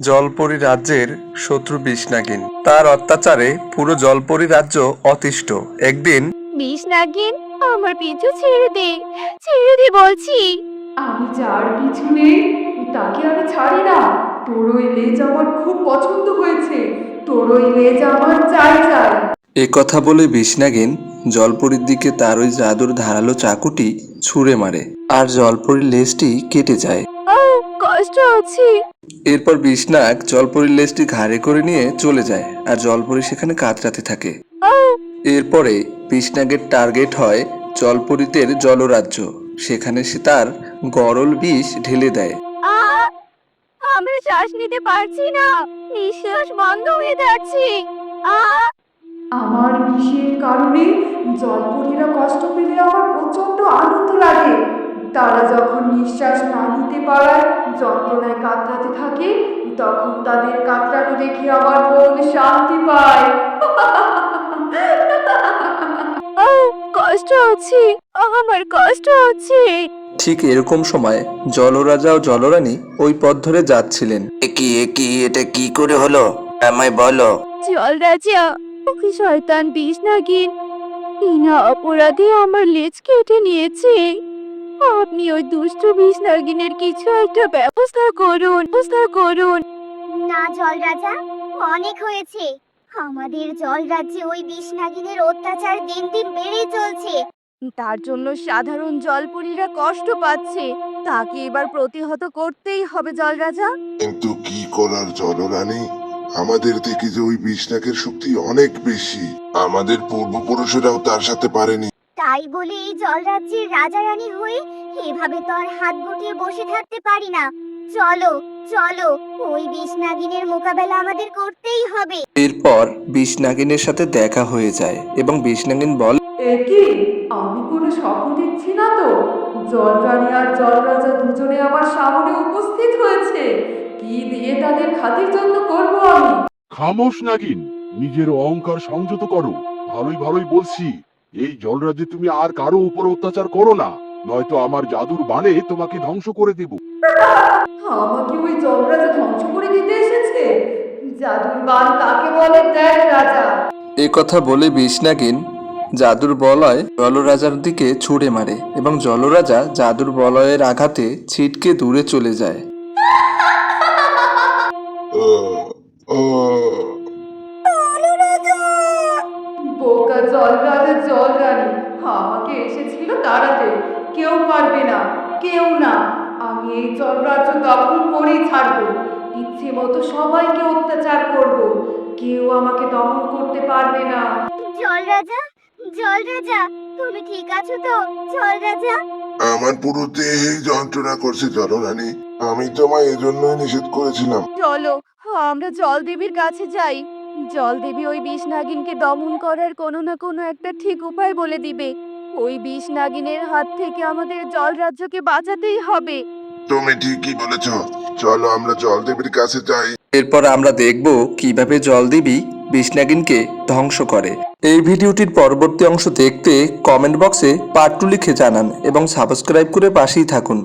জলপরি রাজ্যের শত্রু বিষ্ণাগিন। তার অত্যাচারে পুরো জলপরি রাজ্য অতিষ্ঠ। একদিন বিষ নাগিন আমার পিছু ছেড়ে দে ছেড়ে দে বলছি। আমি যার পিছনে তাকে আমি ছাড়ি না। তোর ওই লেজ আমার খুব পছন্দ হয়েছে। তোর ওই লেজ আমার চাই চাই। এ কথা বলে বিষ্ণাগিন জলপরির দিকে তার ওই জাদুর ধারালো চাকুটি ছুঁড়ে মারে। আর জলপরির লেজটি কেটে যায়। কষ্ট হচ্ছে এরপর বিষ্ণাক জলপরির লেজটি ঘাড়ে করে নিয়ে চলে যায় আর জলপরি সেখানে কাতরাতে থাকে। এরপরে বিষ্ণাগের টার্গেট হয় জলপরিতের জলরাজ্য। সেখানে সে তার গরল বিষ ঢেলে দেয়। আ আমরা শ্বাস নিতে পারছি না। নিঃশ্বাস বন্ধ হয়ে যাচ্ছে। আ। আমার বিষের কারণে জলপরীরা কষ্ট পেলে আমার প্রচণ্ড আনন্দ লাগে। তারা যখন নিঃশ্বাস না নিতে পারায় যন্ত্রণায় কাতরাতে থাকে তখন তাদের কাতরানো দেখে আমার মন শান্তি পায়। ও কষ্ট হচ্ছে আমার কষ্ট হচ্ছে ঠিক এরকম সময় জলরাজা ও জলরানী ওই পথ ধরে যাচ্ছিলেন। কি কি এটা কি করে হলো? আমায় বলো। জল রাজা ওকে শয়তান বিষ নাগিন বিনা অপরাধে আমার লেজ কেটে নিয়েছে। আপনি ওই দুষ্ট বিষ নাগিনের কিছু একটা ব্যবস্থা করুন ব্যবস্থা করুন। না জল রাজা অনেক হয়েছে। আমাদের জল রাজ্যে ওই বিষ্ণাগিনের অত্যাচার দিন দিন বেড়েই চলছে। তার জন্য সাধারণ জলপুরীরা কষ্ট পাচ্ছে। তাকে এবার প্রতিহত করতেই হবে জল রাজা কিন্তু কি করার জলরানী? আমাদের থেকে যে ওই বিষ্ণাকের শক্তি অনেক বেশি। আমাদের পূর্বপুরুষেরাও তার সাথে পারেনি। তাই বলে এই জল রাজ্যের রাজা রানী হয়ে এভাবে তো আর হাত গুটিয়ে বসে থাকতে পারি না। চলো চলো ওই বিষ্ণাগিনের মোকাবেলা আমাদের করতেই হবে। এরপর বিষ্ণাগিনের সাথে দেখা হয়ে যায় এবং বিষ্ণাগিন বলে এ কি আমি কোনো স্বপ্ন দেখছি না তো। জলরানী আর জলরাজা দুজনে আমার সামনে উপস্থিত হয়েছে। কি দিয়ে তাদের খাতির জন্য করব আমি? খামোশ নাগিন নিজের অহংকার সংযত করো। ভালোই ভালোই বলছি। এই জলরাজ্যে তুমি আর কারও উপর অত্যাচার করো না। নয়তো আমার জাদুর বাণে তোমাকে ধ্বংস করে দেব। আমাকে ওই জলরাজা ধ্বংস করে দিতে এসেছে? জাদুর বান কাকে বলে? দেখ রাজা। এ কথা বলে বিষ্ণাগিন জাদুর বলয় জলরাজার দিকে ছুঁড়ে মারে এবং জলরাজা জাদুর বলয়ের আঘাতে ছিটকে দূরে চলে যায়। বোকা জলরাজা! আমাকে এসেছিল তাড়াতে কেউ পারবে না কেউ না। আমি এই জলরাজ্য দখল করেই ছাড়বো। ইচ্ছে মতো সবাইকে অত্যাচার করব। কেউ আমাকে দমন করতে পারবে না। জল রাজা জল রাজা তুমি ঠিক আছো তো? জল রাজা? আমার পুরো যন্ত্রণা করছে জলরানী। আমি তোমায় এজন্যই নিষেধ করেছিলাম। চলো আমরা জলদেবীর কাছে যাই। জলদেবী ওই বিষ নাগিনকে দমন করার কোনো না কোনো একটা ঠিক উপায় বলে দিবে। ওই বিষ নাগিনের হাত থেকে আমাদের জল রাজ্যকে বাঁচাতেই হবে। তুমি ঠিকই বলেছ। চলো আমরা জলদেবীর কাছে যাই। এরপর আমরা দেখব কীভাবে জলদেবী বিষ্ণাগিনকে ধ্বংস করে। এই ভিডিওটির পরবর্তী অংশ দেখতে কমেন্ট বক্সে পার্ট টু লিখে জানান এবং সাবস্ক্রাইব করে পাশেই থাকুন।